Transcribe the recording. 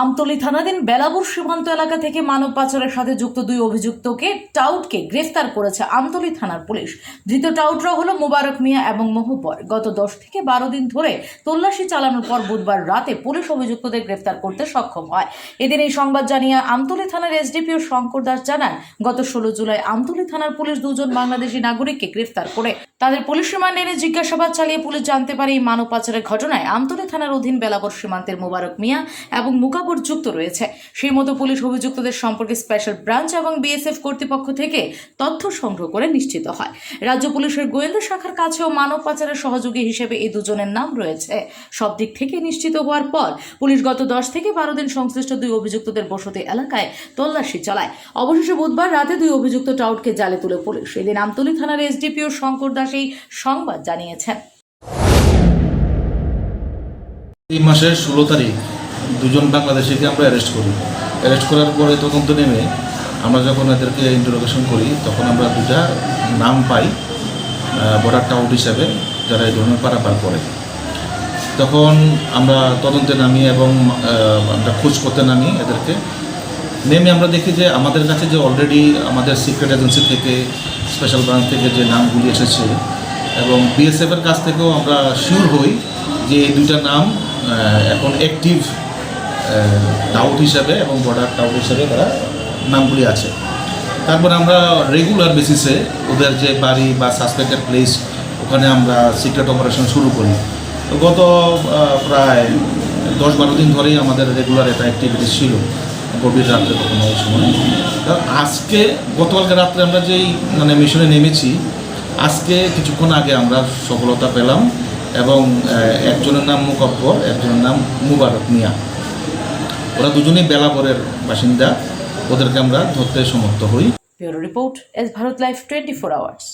আমতলী থানাধীন বেলাবুর সীমান্ত এলাকা থেকে মানব পাচারের সাথে যুক্ত দুই অভিযুক্তকে টাউটকে গ্রেফতার করেছে আমতলী থানার পুলিশ। ধৃত টাউটরা হলো মোবারক মিয়া এবং মহুবর গত দশ থেকে বারো দিন ধরে তল্লাশি চালানোর পর বুধবার রাতে পুলিশ অভিযুক্তদের গ্রেফতার করতে সক্ষম হয়। এদিন এই সংবাদ জানিয়ে আমতলী থানার এসডিপিও শঙ্কর দাস জানান, গত ষোলো জুলাই আমতলী থানার পুলিশ দুজন বাংলাদেশি নাগরিককে গ্রেফতার করে। তাদের পুলিশ রিমান্ডে এনে জিজ্ঞাসাবাদ চালিয়ে পুলিশ জানতে পারে এই মানব পাচারের ঘটনায় আমতলী থানার অধীন বেলাবর সীমান্তের মোবারক মিয়া এবং মুকাবর যুক্ত রয়েছে। সেই মতো পুলিশ অভিযুক্তদের সম্পর্কে স্পেশাল ব্রাঞ্চ এবং বিএসএফ কর্তৃপক্ষ থেকে তথ্য সংগ্রহ করে নিশ্চিত হয়। রাজ্য পুলিশের গোয়েন্দা শাখার কাছেও মানব পাচারের সহযোগী হিসেবে এই দুজনের নাম রয়েছে। সব দিক থেকে নিশ্চিত হওয়ার পর পুলিশ গত দশ থেকে বারো দিন সংশ্লিষ্ট দুই অভিযুক্তদের বসতি এলাকায় তল্লাশি চালায়। অবশেষে বুধবার রাতে দুই অভিযুক্ত টাউটকে জালে তুলে পুলিশ। এদিন আমতলী থানার এসডিপিও শঙ্কর দাস এই সংবাদ জানিয়েছেন। এই মাসের ষোলো তারিখ দুজন বাংলাদেশিকে আমরা অ্যারেস্ট করি। অ্যারেস্ট করার পরে তদন্ত নেমে আমরা যখন এদেরকে ইন্টারোগেশন করি, তখন আমরা দুটা নাম পাই বর্ডার টাউট হিসাবে, যারা এই ধরনের পারাপার করে। তখন আমরা তদন্তে নামি এবং আমরা খোঁজ করতে নামি এদেরকে। নেমে আমরা দেখি যে আমাদের কাছে যে অলরেডি আমাদের সিক্রেট এজেন্সি থেকে স্পেশাল ব্রাঞ্চ থেকে যে নামগুলি এসেছে এবং বিএসএফের কাছ থেকেও আমরা শিওর হই যে এই দুইটা নাম এখন অ্যাক্টিভ টাউট হিসাবে এবং বর্ডার টাউট হিসাবে তারা নামগুলি আছে। তারপর আমরা রেগুলার বেসিসে ওদের যে বাড়ি বা সাসপেক্টেড প্লেস ওখানে আমরা সিক্রেট অপারেশন শুরু করি। তো গত প্রায় দশ বারো দিন ধরেই আমাদের রেগুলার এটা অ্যাক্টিভিটিস ছিল। গভীর রাত্রে কখনো ওই সময়। আজকে, গতকালকে রাত্রে আমরা যেই মানে মিশনে নেমেছি, আজকে কিছুক্ষণ আগে আমরা সফলতা পেলাম এবং একজনের নাম মুকব্বর, একজনের নাম মুবারক মিয়া। ওরা দুজনেই বেলাপরের বাসিন্দা। ওদেরকে আমরা ধরতে সমর্থ হই। Report, S Bharat life twenty four hours.